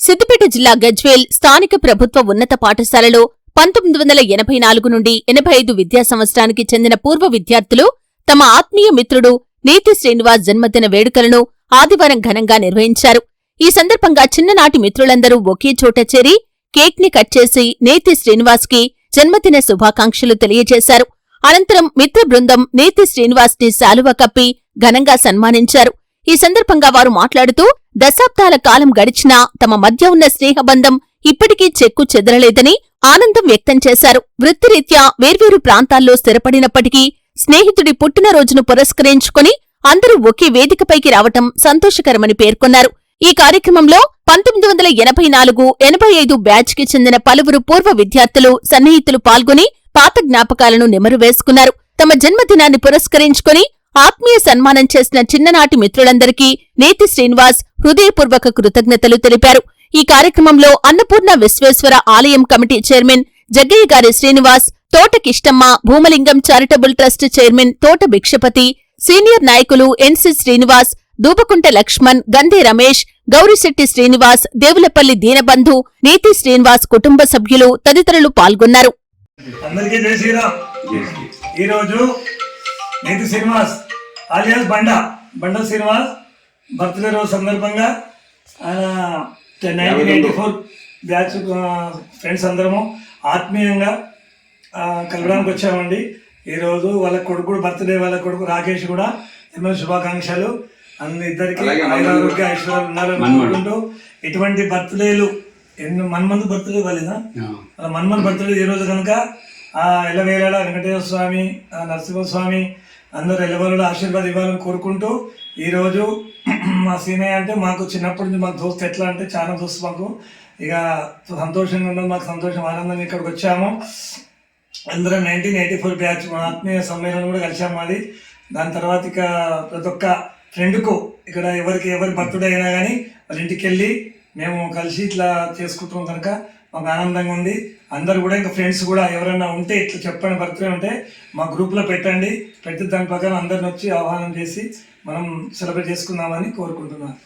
సిద్దిపేట జిల్లా గజ్వేల్ స్థానిక ప్రభుత్వ ఉన్నత పాఠశాలలో పంతొమ్మిది వందల ఎనభై నాలుగు నుండి ఎనభై ఐదు విద్యా సంవత్సరానికి చెందిన పూర్వ విద్యార్థులు తమ ఆత్మీయ మిత్రుడు నీతి శ్రీనివాస్ జన్మదిన వేడుకలను ఆదివారం ఘనంగా నిర్వహించారు. ఈ సందర్భంగా చిన్ననాటి మిత్రులందరూ ఒకే చోట చేరి కేక్ని కట్ చేసి నేతి శ్రీనివాస్కి జన్మదిన శుభాకాంక్షలు తెలియజేశారు. అనంతరం మిత్ర బృందం నేతి శ్రీనివాస్ని శాలువ కప్పి ఘనంగా సన్మానించారు. ఈ సందర్భంగా వారు మాట్లాడుతూ దశాబ్దాల కాలం గడిచినా తమ మధ్య ఉన్న స్నేహబంధం ఇప్పటికీ చెక్కు చెదరలేదని ఆనందం వ్యక్తం చేశారు. వృత్తిరీత్యా వేర్వేరు ప్రాంతాల్లో స్థిరపడినప్పటికీ స్నేహితుడి పుట్టినరోజును పురస్కరించుకుని అందరూ ఒకే వేదికపైకి రావటం సంతోషకరమని పేర్కొన్నారు. ఈ కార్యక్రమంలో పంతొమ్మిది వందల ఎనభై నాలుగు ఎనభై ఐదు బ్యాచ్కి చెందిన పలువురు పూర్వ విద్యార్థులు సన్నిహితులు పాల్గొని పాత జ్ఞాపకాలను నెమరు వేసుకున్నారు. తమ జన్మదినాన్ని పురస్కరించుకుని ఆత్మీయ సన్మానం చేసిన చిన్ననాటి మిత్రులందరికీ నేతి శ్రీనివాస్ హృదయపూర్వక కృతజ్ఞతలు తెలిపారు. ఈ కార్యక్రమంలో అన్నపూర్ణ విశ్వేశ్వర ఆలయం కమిటీ చైర్మన్ జగ్గయ్య గారి Srinivas Thota Kishtamma Bhumalingam charitable trust chairman Thota Bhikshapathi senior నాయకులు ఎన్సి శ్రీనివాస్ దూబకుంట లక్ష్మణ్ గంధి రమేష్ గౌరిశెట్టి శ్రీనివాస్ దేవులపల్లి దీనబంధు నీతి శ్రీనివాస్ కుటుంబ సభ్యులు తదితరులు పాల్గొన్నారు. నేతి శ్రీనివాస్ ఆలియాస్ బండ బండ శ్రీనివాస్ బర్త్డే రోజు సందర్భంగా ఆయన nineteen eighty four batch friends అందరము ఆత్మీయంగా కలవడానికి వచ్చామండి. ఈరోజు వాళ్ళ కొడుకు బర్త్డే వాళ్ళ కొడుకు రాకేష్ కూడా ఎన్నో శుభాకాంక్షలు. అన్ని ఇద్దరికి ఆరోగ్య ఐశ్వర్యాలు ఉండాలని. కోరుకుంటూ ఇటువంటి బర్త్డేలు ఎన్నో మన్మంది బర్త్డే వాళ్ళేనా మన్మన్ భక్తులు ఈ రోజు కనుక ఆ ఎల్లవేళ వెంకటేశ్వర స్వామి నరసింహస్వామి అందరూ ఎల్లవేళ ఆశీర్వాదం ఇవ్వాలని కోరుకుంటూ ఈరోజు మా సీనయ్య అంటే మాకు చిన్నప్పటి నుంచి మాకు దోస్తు ఎట్లా అంటే చాలా దోస్తు మాకు ఇక సంతోషంగా ఉన్నది మాకు సంతోషం ఆనందంగా ఇక్కడికి వచ్చాము అందరం నైన్టీన్ ఎయిటీ ఫోర్ బ్యాచ్ మా ఆత్మీయ సమ్మేళనం కూడా కలిసాము మాది దాని తర్వాత ఇక ప్రతి ఒక్క ఫ్రెండ్కు ఇక్కడ ఎవరికి ఎవరి బర్త్డే అయినా కానీ వాళ్ళ ఇంటికి వెళ్ళి మేము కలిసి ఇట్లా చేసుకుంటున్నాం కనుక మాకు ఆనందంగా ఉంది. అందరు కూడా ఇంకా ఫ్రెండ్స్ కూడా ఎవరైనా ఉంటే ఇట్లా చెప్పండి బర్త్డే ఉంటే మా గ్రూప్లో పెట్టండి. పెట్టి దాని ప్రకారం అందరిని వచ్చి ఆహ్వానం చేసి మనం సెలబ్రేట్ చేసుకుందామని కోరుకుంటున్నాను.